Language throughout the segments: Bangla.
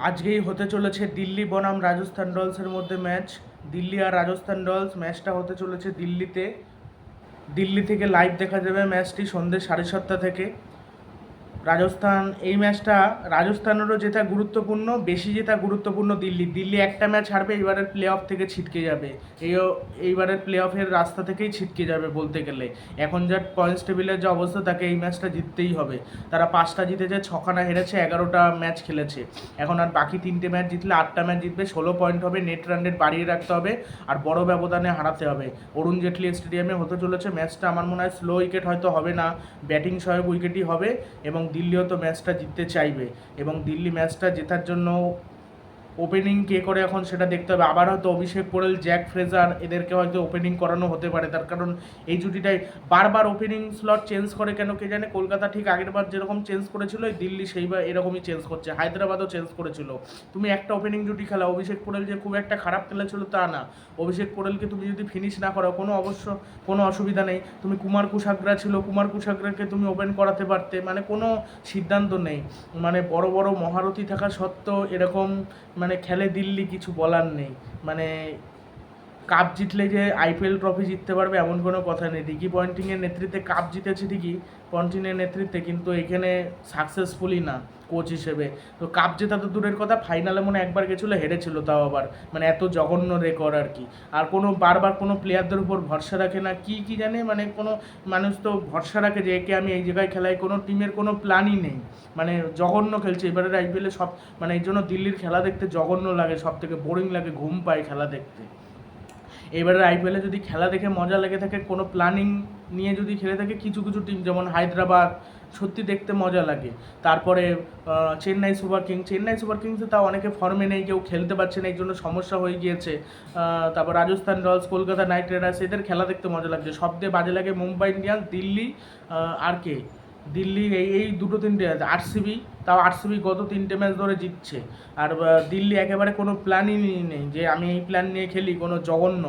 আজকেই হতে চলেছে দিল্লি বনাম রাজস্থান রয়্যালসের মধ্যে ম্যাচ। দিল্লি আর রাজস্থান রয়্যালস, ম্যাচটা হতে চলেছে দিল্লিতে। দিল্লি থেকে লাইভ দেখা যাবে ম্যাচটি সন্ধ্যে সাড়ে সাতটা থেকে। রাজস্থান, এই ম্যাচটা রাজস্থানেরও যেটা গুরুত্বপূর্ণ, বেশি যেটা গুরুত্বপূর্ণ দিল্লি। দিল্লি একটা ম্যাচ হারবে এবারের প্লে অফ থেকে ছিটকে যাবে। এই এইবারের প্লে অফের রাস্তা থেকেই ছিটকে যাবে বলতে গেলে। এখন যা পয়েন্টস টেবিলের যে অবস্থা, তাকে এই ম্যাচটা জিততেই হবে। তারা পাঁচটা জিতেছে, ছখানা হেরেছে, এগারোটা ম্যাচ খেলেছে। এখন আর বাকি তিনটে ম্যাচ জিতলে আটটা ম্যাচ জিতবে, ষোলো পয়েন্ট হবে নেট রান রেট বাড়িয়ে রাখতে হবে, আর বড় ব্যবধানে হারাতে হবে। অরুণ জেটলি স্টেডিয়ামে হতে চলেছে, ম্যাচটা আমার মনে হয় স্লো উইকেট হয়তো হবে না ব্যাটিং সহায়ক উইকেটই হবে, এবং দিল্লিও তো ম্যাচটা জিততে চাইবে এবং দিল্লি ম্যাচটা জেতার জন্য ওপেনিং কে করে এখন সেটা দেখতে হবে। আবার হয়তো অভিষেক পোরেল জ্যাক ফ্রেজার এদেরকে হয়তো ওপেনিং করানো হতে পারে। তার কারণ এই জুটিটাই বারবার ওপেনিং স্লট চেঞ্জ করে কেন কে জানে? কলকাতা ঠিক আগের বার যেরকম চেঞ্জ করেছিল দিল্লি সেইবার এরকমই চেঞ্জ করছে। হায়দ্রাবাদও চেঞ্জ করেছিল। তুমি একটা ওপেনিং জুটি খেলা, অভিষেক পোরেল যে খুব একটা খারাপ খেলেছিল তা না। অভিষেক পোরেলকে তুমি যদি ফিনিশ না করো, কোনো অবশ্য, কোনো অসুবিধা নেই। তুমি কুমার কুশাগ্রা ছিল, কুমার কুশাগ্রাকে তুমি ওপেন করাতে পারতে। মানে কোনো সিদ্ধান্ত নেই। মানে বড় বড় মহারথী থাকা সত্ত্বেও এরকম মানে খেলে দিল্লি কিছু বলার নেই। মানে কাপ জিতলে যে আইপিএল ট্রফি জিততে পারবে এমন কোনো কথা নেই। ডিকি পয়েন্টিংয়ের নেতৃত্বে কাপ জিতেছে ঠিকই পয়েন্টিংয়ের নেতৃত্বে, কিন্তু এখানে সাকসেসফুলি না কোচ হিসেবে। তো কাপ জেতা তো দূরের কথা ফাইনালে মনে একবার গেছিল, হেরেছিল তাও আবার। মানে এত জঘন্য রেকর্ড আর কি। আর কোনো, বারবার কোনো প্লেয়ারদের উপর ভরসা রাখে না, কি কি জানে? মানে কোনো মানুষ তো ভরসা রাখে যে, একে আমি এই জায়গায় খেলাই, কোনো টিমের কোনো প্ল্যানই নেই। মানে জঘন্য খেলছে। এবারের আইপিএলে সব মানে এই জন্য দিল্লির খেলা দেখতে জঘন্য লাগে সব থেকে বোরিং লাগে ঘুম পায় খেলা দেখতে। এবারে আইপিএলে যদি খেলা দেখে মজা লেগে থাকে, কোনো প্ল্যানিং নিয়ে যদি খেলে থাকে, কিছু কিছু টিম যেমন হায়দ্রাবাদ, সত্যি দেখতে মজা লাগে। তারপরে Chennai Super Kings Chennai Super কিংসে তাও অনেকে ফর্মে নেই, কেউ খেলতে পারছে না, এই জন্য সমস্যা হয়ে গিয়েছে। তারপর Rajasthan Royals, Kolkata Knight Riders, এদের খেলা দেখতে মজা লাগছে। সবচেয়ে বাজে লাগে মুম্বাই ইন্ডিয়ান্স, দিল্লি আর কে? দিল্লি এই এই দুটো তিনটে আরসিবি তাও আরসিবি গত তিনটে ম্যাচ ধরে জিতছে। আর দিল্লি একেবারে কোনো প্ল্যানই নেই যে আমি এই প্ল্যান নিয়ে খেলি, কোনো জঘন্য।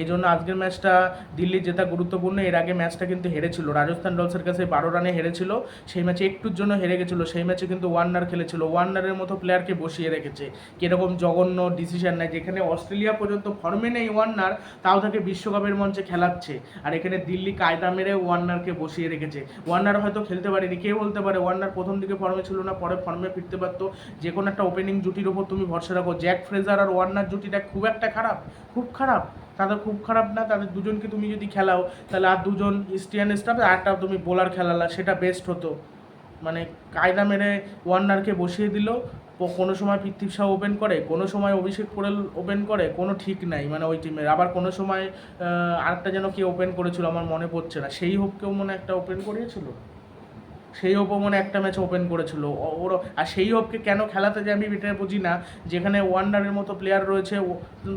এই জন্য আজকের ম্যাচটা দিল্লি জেতা গুরুত্বপূর্ণ, এর আগে ম্যাচটা কিন্তু হেরেছিল। রাজস্থান রয়্যালসের কাছে বারো রানে হেরেছিল, সেই ম্যাচে একটুর জন্য হেরে গেছিল, সেই ম্যাচে কিন্তু ওয়ার্নার খেলেছিল। ওয়ার্নারের মতো প্লেয়ারকে বসিয়ে রেখেছে। কীরকম জঘন্য ডিসিশন নেয় যেখানে অস্ট্রেলিয়া পর্যন্ত ফর্মে নেই ওয়ার্নার তাও তাকে বিশ্বকাপের মঞ্চে খেলাচ্ছে। আর এখানে দিল্লি কায়দা মেরে ওয়ার্নারকে বসিয়ে রেখেছে। ওয়ার্নার হয়তো খেলতে পারেনি, কে বলতে পারে ওয়ার্নার প্রথম দিকে ফর্মে ছিল না, পরে ফর্মে ফিরতে পারতো। যে কোনো একটা ওপেনিং জুটির ওপর তুমি ভরসা রাখো। জ্যাক ফ্রেজার আর ওয়ার্নার জুটিটা খুব একটা খারাপ, খুব খারাপ। তাদের খুব খারাপ না, তাদের দুজনকে তুমি যদি খেলাও, তাহলে আর দুজন স্টিয়ান স্টাফ আর একটা তুমি বোলার খেলালা, সেটা বেস্ট হতো। মানে কায়দা মেরে ওয়ার্নারকে বসিয়ে দিল কোনো সময় পৃথ্বী শাহ ওপেন করে, কোনো সময় অভিষেক পোরেল ওপেন করে, কোনো ঠিক নাই মানে ওই টিমের আবার কোনো সময় আরেকটা যেন কে ওপেন করেছিল, আমার মনে পড়ছে না। সেই হোপকেও মনে একটা ওপেন করিয়েছিল? সেই হোপও মনে একটা ম্যাচ ওপেন করেছিল। ওর আর সেই হোপকে কেন খেলাতে যে আমি এটা বুঝি না, যেখানে ওয়ান্ডারের মতো প্লেয়ার রয়েছে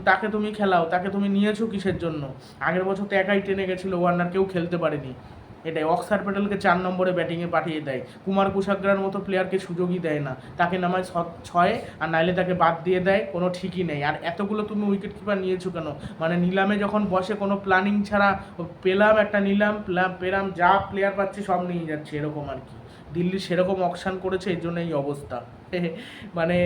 তাকে তুমি খেলাও, তাকে তুমি নিয়েছো কিসের জন্য? আগের বছর তো একাই টেনে গেছিল ওয়ান্ডার কেউ খেলতে পারেনি। এটাই। অক্সার প্যাটেলকে চার নম্বরে ব্যাটিংয়ে পাঠিয়ে দেয়। কুমার কুশাগ্রার মতো প্লেয়ারকে সুযোগই দেয় না। তাকে নামায় ছয়ে, আর নাইলে তাকে বাদ দিয়ে দেয়, কোনো ঠিকই নেই। আর এতগুলো তুমি উইকেট কিপার নিয়েছো কেন? মানে নিলামে যখন বসে কোনো প্ল্যানিং ছাড়া পেলাম একটা নিলাম প্লা- পেলাম, যা প্লেয়ার পাচ্ছে সব নিয়ে যাচ্ছে, এরকম আর কি। দিল্লি সেরকম অকশান করেছে, এই জন্য এই অবস্থা। মানে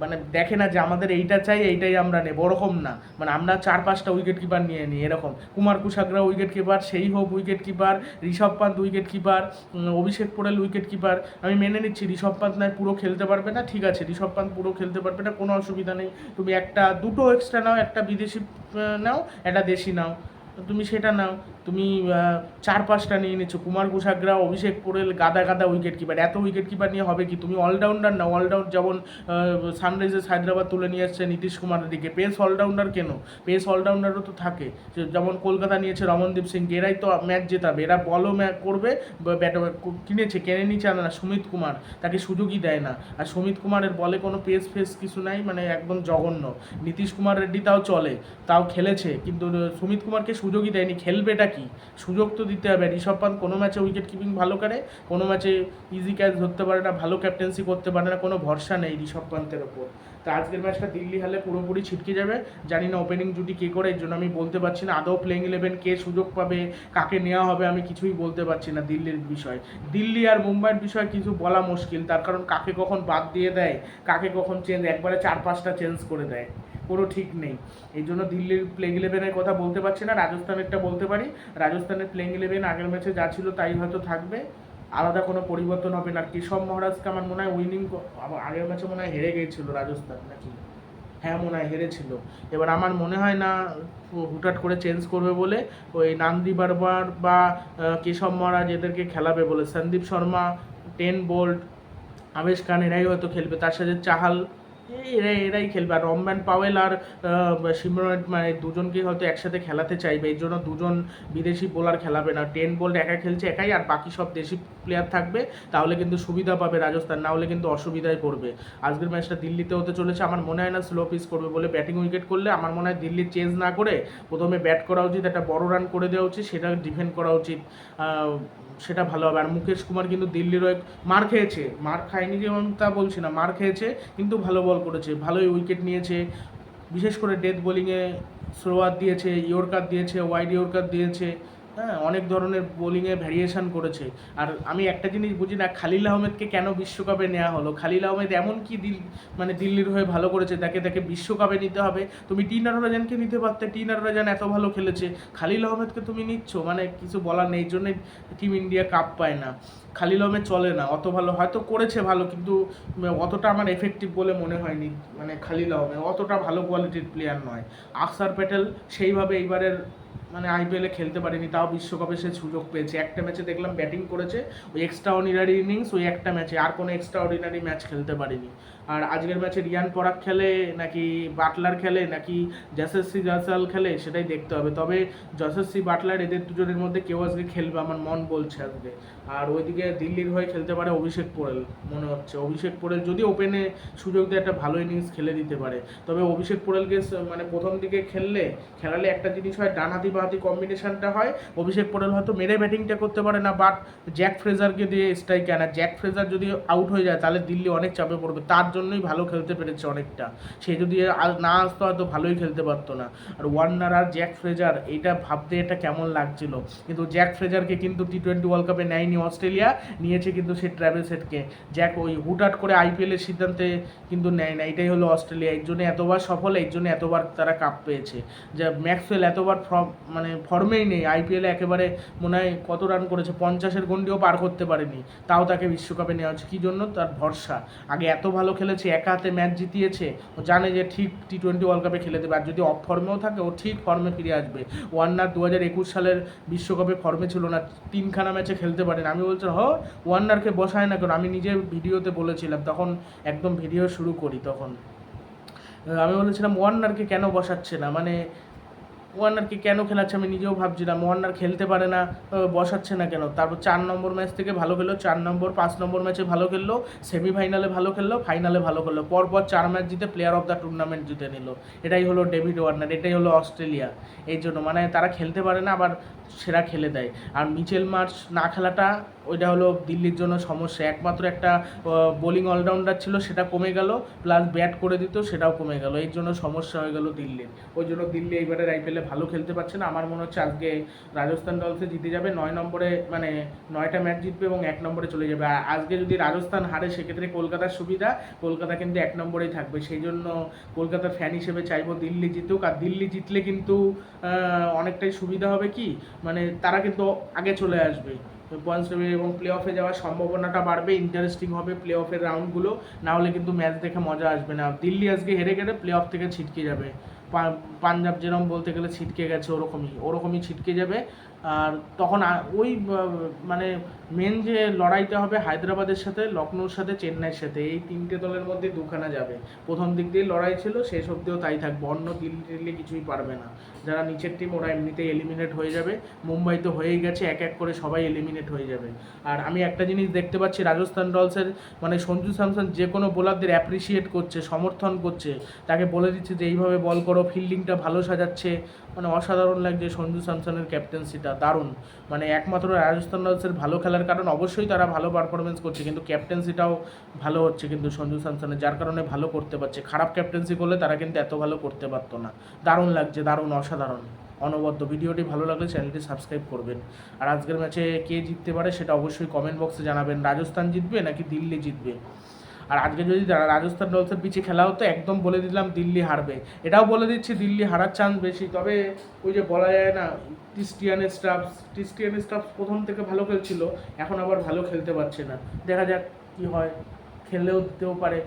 মানে দেখে না যে আমাদের এইটা চাই, এইটাই আমরা নেব, ওরকম না। মানে আমরা চার পাঁচটা উইকেট কিপার নিয়ে নিই, এরকম। কুমার কুশাগ্রা উইকেট কিপার সেই হোক wicket keeper Rishabh Pant wicket keeper Abhishek Porel wicket keeper আমি মেনে নিচ্ছি, ঋষভ পান্ত নয়, পুরো খেলতে পারবে না, ঠিক আছে, ঋষভ পান্ত পুরো খেলতে পারবে না, কোনো অসুবিধা নেই। তুমি একটা, দুটো এক্সট্রা নাও, একটা বিদেশি নাও, একটা দেশি নাও। তুমি সেটা নাও। তুমি চার পাঁচটা নিয়ে নিচ্ছ। কুমার কুশাগ্রা অভিষেক পোরেল গাদা গাদা উইকেট কিপার এত উইকেট কিপার নিয়ে হবে কি? তুমি অলরাউন্ডার না? অলরাউন্ড যেমন সানরাইজার্স হায়দ্রাবাদ তুলে নিয়ে এসছে নীতিশ কুমারের দিকে। পেস অলরাউন্ডার কেন? পেস অলরাউন্ডারও তো থাকে। যেমন কলকাতা নিয়েছে রমনদীপ সিং, এরাই তো ম্যাচ জেতাবে। এরা বলও ম্যাচ করবে ব্যাট কিনেছে কেনে নিচ্ছে না, সুমিত কুমার। তাকে সুযোগই দেয় না। আর সুমিত কুমারের বলে কোনো পেস ফেস কিছু নাই মানে একদম জঘন্য। নীতিশ কুমার রেড্ডি তাও চলে। তাও খেলেছে। কিন্তু সুমিত কুমারকে সুযোগই দেয়নি। খেলবেটা কি? সুযোগ তো দিতে হবে। ঋষভ পান্ত কোনো ম্যাচে উইকেট কিপিং ভালো করে, কোনো ম্যাচে ইজি ক্যাচ ধরতে পারে না, ভালো ক্যাপ্টেন্সি করতে পারে না, কোনো ভরসা নেই ঋষভ পান্তের ওপর। তো আজকের ম্যাচটা দিল্লি হালে পুরোপুরি ছিটকে যাবে। জানি না ওপেনিং জুটি কে করে, এর জন্য আমি বলতে পারছি না। আদৌ প্লেইং ইলেভেন কে সুযোগ পাবে, কাকে নেওয়া হবে আমি কিছুই বলতে পারছি না দিল্লির বিষয়। দিল্লি আর মুম্বাইয়ের বিষয়ে কিছু বলা মুশকিল, তার কারণ কাকে কখন বাদ দিয়ে দেয়, কাকে কখন চেঞ্জ একবারে চার পাঁচটা চেঞ্জ করে দেয়। কোনো ঠিক নেই। এই জন্য দিল্লির প্লেইং ইলেভেনের কথা বলতে পারছি না রাজস্থানেরটা বলতে পারি। রাজস্থানের প্লেইং ইলেভেন আগের ম্যাচে যা ছিল তাই হয়তো থাকবে। আলাদা কোনো পরিবর্তন হবে না। কেশব মহারাজকে আমার মনে হয় উইনিং আগের ম্যাচে মনে হয় হেরে গিয়েছিল রাজস্থান নাকি? হ্যাঁ মনে হয় হেরেছিল। এবার আমার মনে হয় না হুটহাট করে চেঞ্জ করবে বলে ওই নান্দি বারবার বা কেশব মহারাজ এদেরকে খেলাবে বলে। সন্দীপ শর্মা টেন বোল্ট আবেশ খান, এরাই হয়তো খেলবে। তার সাথে চাহাল এই এরাই খেলবে। আর রমব্যান পাওয়েল আর সিমরন মানে দুজনকে হয়তো একসাথে খেলাতে চাইবে। এই জন্য দুজন বিদেশি বোলার খেলাবে না। টেন বোল্ট একা খেলছে একাই, আর বাকি সব দেশি প্লেয়ার থাকবে। তাহলে কিন্তু সুবিধা পাবে রাজস্থান, না হলে কিন্তু অসুবিধায় পড়বে। আজকের ম্যাচটা দিল্লিতে হতে চলেছে। আমার মনে হয় না স্লো পিচ করবে বলে ব্যাটিং উইকেট করলে, আমার মনে হয় দিল্লির চেঞ্জ না করে প্রথমে ব্যাট করা উচিত, একটা বড় রান করে দেওয়া উচিত, সেটা ডিফেন্ড করা উচিত। সেটা ভালো হবে। আর মুকেশ কুমার কিন্তু দিল্লির মার খেয়েছে। মার খায়নি যেমন তা বলছি না, মার খেয়েছে, কিন্তু ভালো বল করেছে। ভালোই উইকেট নিয়েছে। বিশেষ করে ডেথ বোলিংয়ে স্লোয়ার দিয়েছে ইয়র্কার দিয়েছে ওয়াইড ইয়র্কার দিয়েছে। হ্যাঁ অনেক ধরনের বোলিংয়ে ভ্যারিয়েশন করেছে। আর আমি একটা জিনিস বুঝি না, খালিল আহমেদকে কেন বিশ্বকাপে নেওয়া হলো? খালিল আহমেদ এমন কি দিল মানে দিল্লির হয়ে ভালো করেছে? তাকে তাকে বিশ্বকাপে নিতে হবে। তুমি টি নারোরাজানকে নিতে পারতে, টি নারোরাজান এত ভালো খেলেছে। খালিল আহমেদকে তুমি নিচ্ছ? মানে কিছু বলার নেই, এই জন্যই টিম ইন্ডিয়া কাপ পায় না। খালিল আহমেদ চলে না, অত ভালো, হয়তো করেছে ভালো, কিন্তু অতটা আমার এফেক্টিভ বলে মনে হয়নি মানে খালিল আহমেদ। অতটা ভালো কোয়ালিটির প্লেয়ার নয়। আকসার প্যাটেল সেইভাবে এইবারের মানে আইপিএলে খেলতে পারেনি, তাও বিশ্বকাপে সে সুযোগ পেয়েছে। একটা ম্যাচে দেখলাম ব্যাটিং করেছে, ওই এক্সট্রা অর্ডিনারি ইনিংস ওই একটা ম্যাচে। আর কোনো এক্সট্রা অর্ডিনারি ম্যাচ খেলতে পারেনি। আর আজকের ম্যাচে রিয়ান পরাগ খেলে, নাকি বাটলার খেলে, নাকি যশস্বী জয়সাল খেলে, সেটাই দেখতে হবে। তবে যশস্বী, বাটলার এদের দুজনের মধ্যে কেউ আজকে খেলবে, আমার মন বলছে আজকে। আর ওইদিকে দিল্লির হয়ে খেলতে পারে অভিষেক পোরেল, মনে হচ্ছে। অভিষেক পোরেল যদি ওপেনে সুযোগ দিয়ে, একটা ভালো ইনিংস খেলে দিতে পারে। তবে অভিষেক পোরেলকে মানে প্রথম দিকে খেললে, খেলালে একটা জিনিস হয়, ডানহাতি বাহাতি কম্বিনেশনটা হয়। অভিষেক পোরেল হয়তো মেরে ব্যাটিংটা করতে পারে না বাট জ্যাক ফ্রেজারকে দিয়ে স্ট্রাইক আনা। জ্যাক ফ্রেজার যদি আউট হয়ে যায়, তাহলে দিল্লি অনেক চাপে পড়বে। তার জন্যই ভালো খেলতে পেরেছে অনেকটা। সে যদি না আসতো, হয়তো ভালোই খেলতে পারতো না। আর ওয়ার্নার আর জ্যাক ফ্রেজার এটা ভাবতে এটা কেমন লাগছিল? কিন্তু জ্যাক ফ্রেজারকে কিন্তু টি টোয়েন্টি ওয়ার্ল্ড কাপে নেয়নি অস্ট্রেলিয়া, নিয়েছে কিন্তু সে ট্রাভেল সেটকে জ্যাক ওই হুটহাট করে আইপিএলের সিদ্ধান্তে কিন্তু নেয় না। এটাই হলো অস্ট্রেলিয়া। এর জন্য এতবার সফল, এর জন্য এতবার তারা কাপ পেয়েছে। যা ম্যাক্সওয়েল এতবার ফর্ম মানে ফর্মেই নেই। আইপিএলে একেবারে মনে হয় কত রান করেছে? পঞ্চাশের গন্ডিও পার করতে পারেনি। তাও তাকে বিশ্বকাপে নেওয়া হচ্ছে। কী জন্য? তার ভরসা। আগে এত ভালো খেলেছে, একা হাতে ম্যাচ জিতিয়েছে, ও জানে যে ঠিক টি টোয়েন্টি ওয়ার্ল্ড কাপে খেলে দেবে। আর যদি অফ ফর্মেও থাকে, ও ঠিক ফর্মে ফিরে আসবে। ওয়ার্নার দু হাজার একুশ সালের বিশ্বকাপে ফর্মে ছিল না। তিনখানা ম্যাচে খেলতে পারেন। আমি বলছি, হ ওয়ার্নারকে বসায় না কেন? আমি নিজে ভিডিওতে বলেছিলাম। তখন একদম ভিডিও শুরু করি তখন। আমি বলেছিলাম ওয়ার্নারকে কেন বসাচ্ছে না? মানে ওয়ার্নারকে কেন খেলাচ্ছে আমি নিজেও ভাবছিলাম ওয়ার্নার খেলতে পারে না বসাচ্ছে না কেন? তারপর চার নম্বর ম্যাচ থেকে ভালো খেললো, চার নম্বর, পাঁচ নম্বর ম্যাচে ভালো খেললো সেমিফাইনালে ভালো খেললো ফাইনালে ভালো খেললো। পরপর চার ম্যাচ জিতে প্লেয়ার অফ দ্য টুর্নামেন্ট জিতে নিল। এটাই হলো ডেভিড ওয়ার্নার এটাই হলো অস্ট্রেলিয়া এই জন্য মানে তারা খেলতে পারে না, আবার সেরা খেলে দেয়। আর মিচেল মার্চ না খেলাটা ওইটা হলো দিল্লির জন্য সমস্যা। একমাত্র একটা বোলিং অলরাউন্ডার ছিল, সেটা কমে গেল প্লাস ব্যাট করে দিত, সেটাও কমে গেল। এর জন্য সমস্যা হয়ে গেল দিল্লির। ওই জন্য দিল্লি এইবারের আইপিএলে ভালো খেলতে পারছে না। আমার মনে হচ্ছে আজকে রাজস্থান দলসে জিতে যাবে। নয় নম্বরে মানে নয়টা ম্যাচ জিতবে এবং এক নম্বরে চলে যাবে। আর আজকে যদি রাজস্থান হারে, সেক্ষেত্রে কলকাতার সুবিধা, কলকাতা কিন্তু এক নম্বরেই থাকবে। সেই জন্য কলকাতার ফ্যান হিসেবে চাইব দিল্লি জিতুক। আর দিল্লি জিতলে কিন্তু অনেকটাই সুবিধা হবে কি? মানে তারা কিন্তু আগে চলে আসবে। পয়েন্টস টেবিল এবং প্লে অফে যাওয়ার সম্ভাবনাটা বাড়বে ইন্টারেস্টিং হবে প্লে অফের রাউন্ডগুলো না হলে কিন্তু ম্যাচ দেখে মজা আসবে না। দিল্লি আজকে হেরে গেলে প্লে অফ থেকে ছিটকে যাবে। পাঞ্জাব যেরকম বলতে গেলে ছিটকে গেছে ওরকমই ওরকমই ছিটকে যাবে। আর তখন ওই মানে মেন যে লড়াইটা হবে হায়দ্রাবাদের সাথে লখনৌর সাথে, চেন্নাইয়ের সাথে, এই তিনটে দলের মধ্যে দুখানা যাবে। প্রথম দিক দিয়ে লড়াই ছিল, শেষ অব্দিও তাই থাকবে, অন্য দিল্লি টিল্লি কিছুই পারবে না। যারা নিচের টিম ওরা এমনিতেই এলিমিনেট হয়ে যাবে। মুম্বাই তো হয়েই গেছে, এক এক করে সবাই এলিমিনেট হয়ে যাবে। আর আমি একটা জিনিস দেখতে পাচ্ছি, রাজস্থান রয়্যালসের মানে সঞ্জু স্যামসন যে কোনো বোলারদের অ্যাপ্রিসিয়েট করছে, সমর্থন করছে। তাকে বলে দিচ্ছে যে, এইভাবে বল করো ফিল্ডিংটা ভালো সাজাচ্ছে। মানে অসাধারণ লাগছে সঞ্জু স্যামসনের ক্যাপ্টেন্সিটা দারুণ। মানে একমাত্র রাজস্থান রয়্যালসের ভালো খেলার কারণ অবশ্যই তারা ভালো পারফরমেন্স করছে, কিন্তু ক্যাপ্টেন্সিটাও ভালো হচ্ছে কিন্তু সঞ্জু স্যামসনের, যার কারণে ভালো করতে পারছে। খারাপ ক্যাপ্টেন্সি করলে তারা কিন্তু এত ভালো করতে পারতো না। দারুণ লাগছে, দারুণ, অসাধারণ। অনবদ্য। ভিডিওটি ভালো লাগলে চ্যানেলটি সাবস্ক্রাইব করবেন। আর আজকের ম্যাচে কে জিততে পারে সেটা অবশ্যই কমেন্ট বক্সে জানাবেন। রাজস্থান জিতবে নাকি দিল্লি জিতবে? আর আজকে যদি রাজস্থান রয়্যালসের পিছিয়ে খেলা হতো, একদম বলে দিলাম দিল্লি হারবে। এটাও বলে দিচ্ছি, দিল্লি হারার চান্স বেশি। তবে ওই যে বলা যায় না ক্রিস্টিয়ান স্টাফ ক্রিস্টিয়ান স্টাফ প্রথম থেকে ভালো খেলছিল, এখন আবার ভালো খেলতে পারছে না। দেখা যাক কি হয়, খেললেও দিতেও পারে।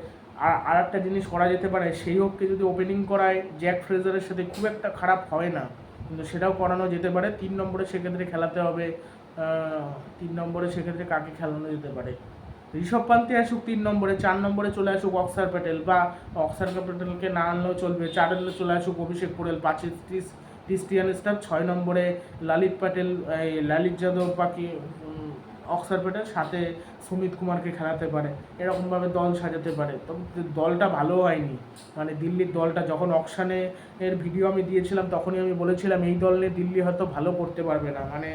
আর আর একটা জিনিস করা যেতে পারে, সেই হোককে যদি ওপেনিং করায় জ্যাক ফ্রেজারের সাথে খুব একটা খারাপ হয় না। কিন্তু সেটাও করানো যেতে পারে। তিন নম্বরে সেক্ষেত্রে খেলাতে হবে। তিন নম্বরে সেক্ষেত্রে কাকে খেলানো যেতে পারে? ঋষভ পান্তে আসুক তিন নম্বরে চার নম্বরে চলে আসুক অক্সার প্যাটেল বা অক্সার প্যাটেলকে না আনলেও চলবে। চার নম্বরে চলে আসুক অভিষেক পোরেল পাঁচে ক্রিস ক্রিস্টিয়ান স্টাফ ছয় নম্বরে লালিত প্যাটেল এই লালিত যাদব বাকি উম, অক্সার প্যাটেল সাথে সুমিত কুমারকে খেলাতে পারে। এরকমভাবে দল সাজাতে পারে। তবে দলটা ভালো হয়নি। মানে দিল্লির দলটা যখন অকশানে এর ভিডিও আমি দিয়েছিলাম তখনই আমি বলেছিলাম এই দল নিয়ে দিল্লি হয়তো ভালো করতে পারবে না। মানে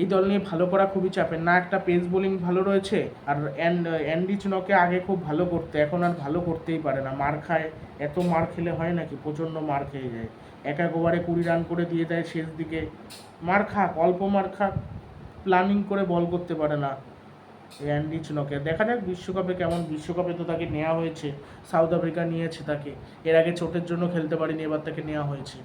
এই দল নিয়ে ভালো করা খুবই চাপের। না একটা পেস বোলিং ভালো রয়েছে, আর অ্যান্ড চুনকে আগে খুব ভালো করতে, এখন আর ভালো করতেই পারে না। মার খায়, এত মার খেলে হয় নাকি? প্রচণ্ড মার খেয়ে যায়। এক এক ওভারে কুড়ি রান করে দিয়ে দেয় শেষ দিকে। মার খাক, অল্প মার খাক প্ল্যানিং করে বল করতে পারে না অ্যান্ডি চুনকে। দেখা যাক বিশ্বকাপে কেমন, বিশ্বকাপে তো তাকে নেওয়া হয়েছে, সাউথ আফ্রিকা নিয়েছে তাকে। এর আগে চোটের জন্য খেলতে পারেনি, এবার তাকে নেওয়া হয়েছে।